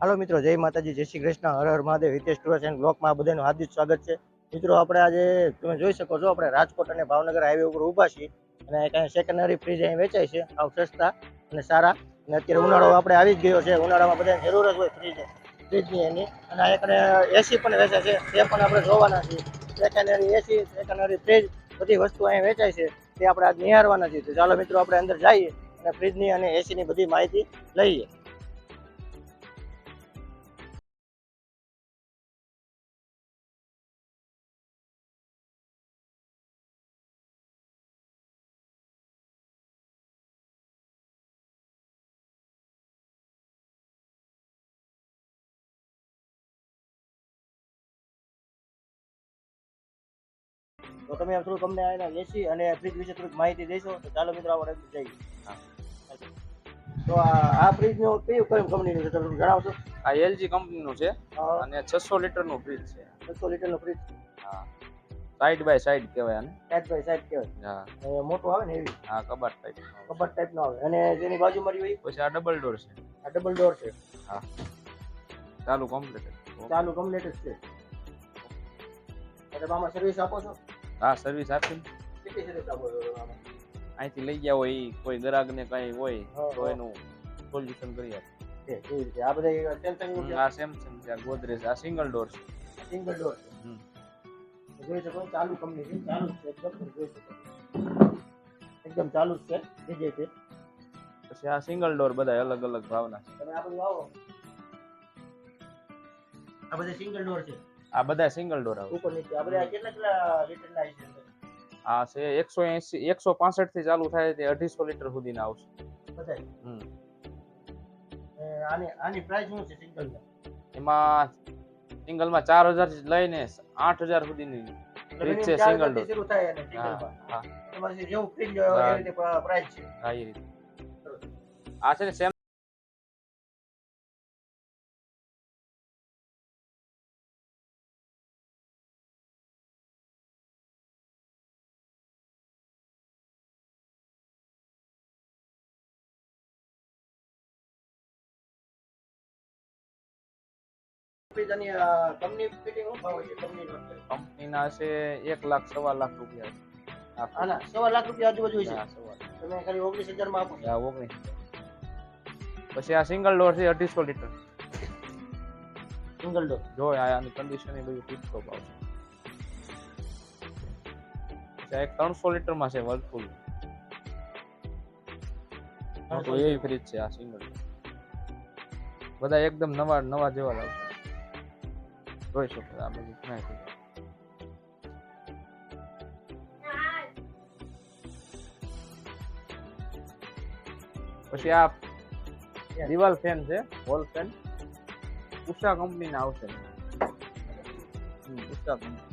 હાલો મિત્રો, જય માતાજી, જય શ્રી કૃષ્ણ, હર હર મહાદેવ, હિતેશ ટુર્સ એન્ડ બ્લોકમાં બધાનું હાર્દિક સ્વાગત છે. મિત્રો, આપણે આજે, તમે જોઈ શકો છો, આપણે રાજકોટ અને ભાવનગર હાઈવે ઉપર ઊભા છીએ અને કાંઈ સેકન્ડરી ફ્રીજ અહીં વેચાય છે, આવ સસ્તા અને સારા. અને અત્યારે ઉનાળો આપણે આવી જ ગયો છે, ઉનાળામાં બધાને જરૂર જ હોય ફ્રીજ ફ્રીજની એની. અને એકને એસી પણ વેચાય છે, તે પણ આપણે જોવાના છીએ. સેકન્ડરી એસી સેકન્ડરી ફ્રીજ બધી વસ્તુ અહીં વેચાય છે, તે આપણે આજ નિહાળવાના છીએ. તો ચાલો મિત્રો, આપણે અંદર જઈએ અને ફ્રીજની અને એસીની બધી માહિતી લઈએ. તો તમે થોડુંક થોડું તમને આના એસી અને ફ્રીજ વિશે થોડીક માહિતી દેશો તો ચાલો મિત્રો આપણે જઈએ. તો આ આ ફ્રીજ નો કયું કયું કંપનીનું છે? તમે જણાવશો? આ એલજી કંપનીનું છે અને છસો લીટરનું ફ્રીજ છે. છસો લીટરનું ફ્રીજ હા. સાઈડ બાય સાઈડ કહેવાય આને. સાઈડ બાય સાઈડ કહેવાય. હા. મોટું આવે ને એવી? હા કબાટ ટાઈપ કબાટ ટાઈપ નો આવે. અને જેની બાજુમાં રહ્યું હોય? પછી આ ડબલ ડોર છે. આ ડબલ ડોર છે. હા. ચાલુ કમ્પ્લીટ ચાલુ કમ્પ્લીટ છે. એટલે આમાં સર્વિસ આપો છો? હા સર્વિસ આપી અહીંથી લઈ ગયા હોય કોઈ ગ્રાહકને કાંઈ હોય તો એનું સોલ્યુશન કરી આપે. આ બધા સેમસંગ આ સેમસંગ છે ગોદરેજ આ સિંગલ ડોર છે. સિંગલ ડોર છે. હમ. જોઈ શકો ચાલુ કંપની છે ચાલુ છે એકદમ જોઈ શકો. એકદમ ચાલુ જ છે છે. પછી આ સિંગલ ડોર બધા અલગ અલગ ભાવના તમે આ બધું આવો. આ બધા સિંગલ ડોર છે. આ બધા સિંગલ ડોર આવે ઉપર નીચે આ કેટલા આવી છે આ છે એકસો એસી એકસો પાસઠથી ચાલુ થાય તે અઢીસો લીટર સુધીના આવશે. બધા હમ. આની આની પ્રાઇસ શું છે સિંગલ એમાં સિંગલમાં ચાર હજાર લઈને આઠ હજાર સુધીની ફ્રીજ છે સિંગલ ડોર શરૂ થાય અને હા સિંગલમાં હા. જેવું ફ્રીજ હોય હા. એવી રીતે પ્રાઇસ છે. હા એ રીતે. આ છે ને કંપનીના છે એક લાખ સવા લાખ રૂપિયા છે. આના સવા લાખ રૂપિયા આજુબાજુ છે? હા, સવા લાખ. તમે ખાલી ઓગણીસ હજારમાં આપો. આ ઓગણીસ. પછી આ સિંગલ ડોર છે અઢીસો લીટર. સિંગલ ડોર જો આની કન્ડિશન એ બધું ટીપટોપ આવશે. આ એક ત્રણસો લીટરમાં છે વર્લપુલ એવી ફ્રીજ છે આ સિંગલ બધા એકદમ નવા નવા જેવા લાવશે જોઈ શકો આ બધું ઘણાય પછી આ દિવાલ ફેન છે વોલ ફેન ઉષા કંપનીના આવશે. ઉષા કંપની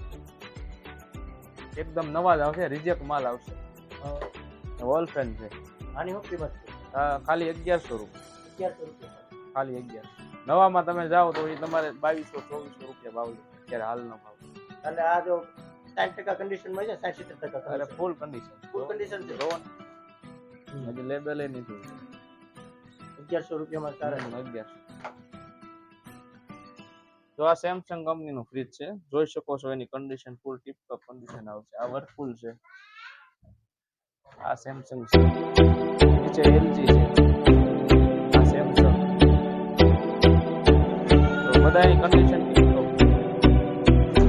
એકદમ નવા જ આવશે રિજેક્ટ માલ આવશે. વોલ ફેન છે. આની શું કિંમત છે? ખાલી અગિયારસો રૂપિયા. અગિયારસો રૂપિયા. ખાલી અગિયાર નવામાં તમે જાઓ તો એ તમારે બાવીસો ચોવીસો રૂપિયા ભાવ અત્યારે હાલનો ભાવ અને આ જો સાઠ ટકા કન્ડિશનમાં છે સાઠ સિત્તેર ટકા અરે ફૂલ કન્ડિશન ફૂલ કન્ડિશન છે. જોવો હજી લેબલ નથી અગિયારસો રૂપિયામાં સારા અગિયારસો. તો આ સેમસંગ કંપનીનું ફ્રીજ છે જોઈ શકો છો એની condition full tip top condition આવશે. આ વર્કફુલ છે. આ સેમસંગ છે. નીચે એલજી છે. આ સેમસંગ તો બધાની કન્ડિશન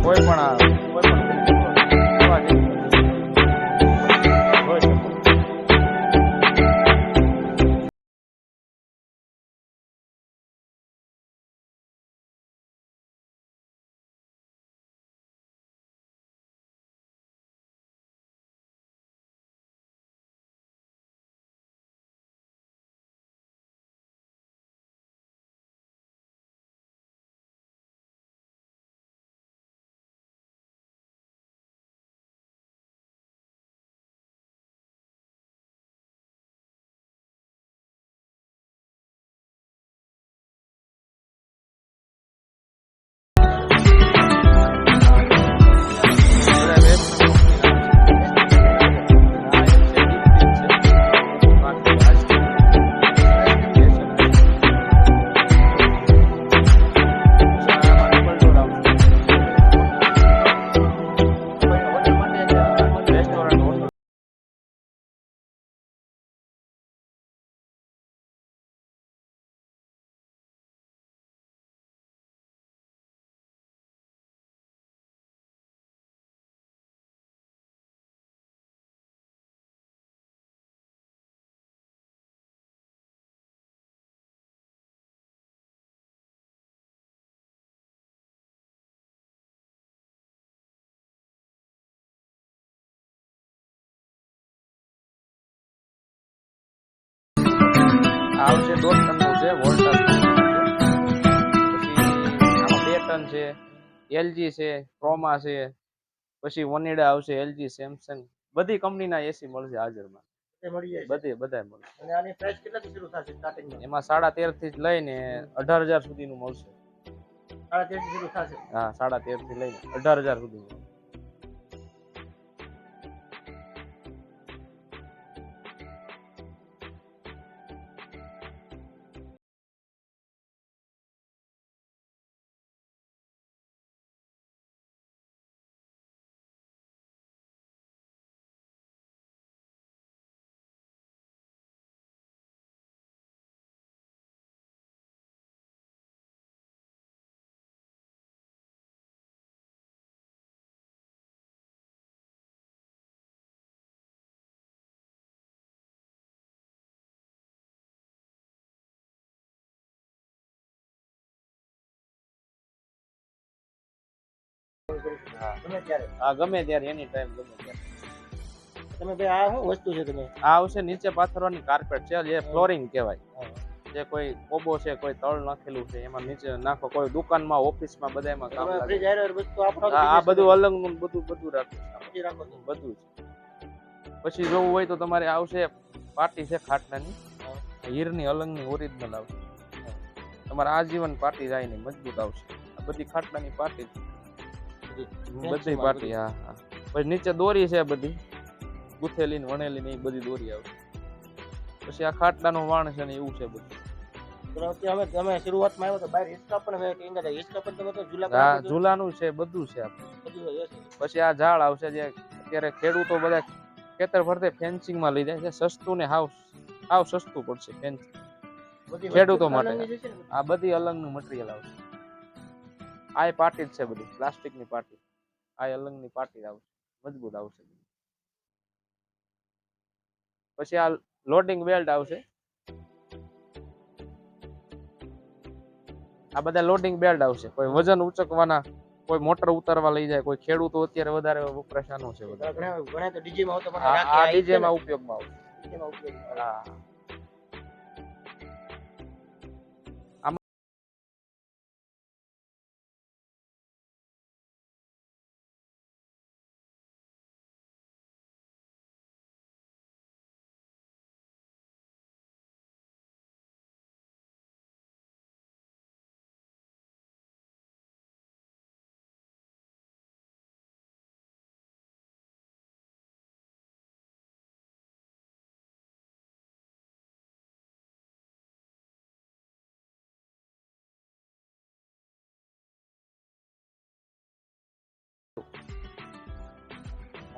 કોઈ પણ આવશે દોઢ ટનનું છે વોલ્ટાસ પછી આમાં બે ટન છે એલજી છે ક્રોમા છે પછી વનીડા આવશે એલજી સેમસંગ. બધી કંપનીના એસી મળશે હાજરમાં. બધે બધાય મળશે. અને આની પ્રાઇસ કેટલાથી શરૂ થશે સ્ટાર્ટિંગમાં એમાં સાડા તેરથી લઈને અઢાર હજાર સુધીનું મળશે. સાડા શરૂ થશે? હા સાડા તેરથી લઈને અઢાર હજાર સુધીનું. હા તમે ત્યારે હા ગમે ત્યારે એની ટાઈમ ગમે ત્યારે. તમે ભાઈ આ શું વસ્તુ છે તમે? આ આવશે નીચે પાથરવાની કાર્પેટ છે જે ફ્લોરિંગ કહેવાય. જે કોઈ કોબો છે કોઈ તળ નાખેલું છે એમાં નીચે નાખો કોઈ દુકાનમાં ઓફિસમાં બધામાં કામ લાગે. આ બધું અલગ બધું બધું રાખો બધું છે પછી જોવું હોય તો તમારે આવશે પાર્ટી છે ખાટલાની. હીરની અલંગની ઓરિજિનલ આવશે. તમારે આજીવન પાર્ટી જાય નહીં મજબૂત આવશે. આ બધી ખાટલાની પાર્ટી બધી. પાર્ટી હા હા. પછી નીચે દોરી છે બધી. ગુથેલી ને વણેલી ને એ બધી દોરી આવે. પછી આ ખાટલાનું વાણ છે ને એવું છે બધું. તો તમે શરૂઆતમાં આવ્યો તો બહાર હિસકા પણ હોય કે ઇંગા થાય. હિસકા પણ તમે તો ઝૂલા પર આ નાખી દો. ઝૂલાનું છે બધું છે આપણે. પછી આ ઝાડ આવશે જે અત્યારે ખેડૂતો બધા ખેતર ફરતે ફેન્સિંગમાં લઈ જાય છે. સસ્તું ને હાવ હાવ સસ્તું પડશે ફેન્સિંગ. ખેડૂતો માટે. આ બધી અલંગનું મટીરિયલ આવશે. આ પાર્ટી જ છે બધી. પ્લાસ્ટિકની પાર્ટી. આ અલંગની પાર્ટી આવશે. મજબૂત આવશે. પછી આ લોડિંગ બેલ્ટ આવશે. આ બધા લોડિંગ બેલ્ટ આવશે. કોઈ વજન ઉચકવાના કોઈ મોટર ઉતારવા લઈ જાય કોઈ ખેડૂતો અત્યારે વધારે વપરાશ છે ઘણા ઘણા તો ડીજે માં આવતો પણ આ રાખે આ આ ડીજે માં ઉપયોગમાં આવશે. હા.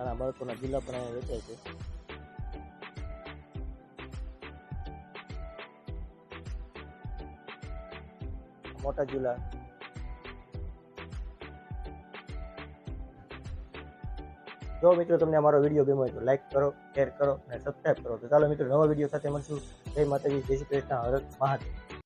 નાના બાળકોના જિલ્લા પણ અહીંયા વેચાય છે. મોટા ઝૂલા જો મિત્રો તમને અમારો વીડિયો ગમ્યો હોય તો લાઈક કરો શેર કરો અને સબસ્ક્રાઈબ કરો. તો ચાલો મિત્રો, નવા વીડિયો સાથે મળશું. જય માતાજી, જય શ્રી કૃષ્ણ હરત મહાદેવ.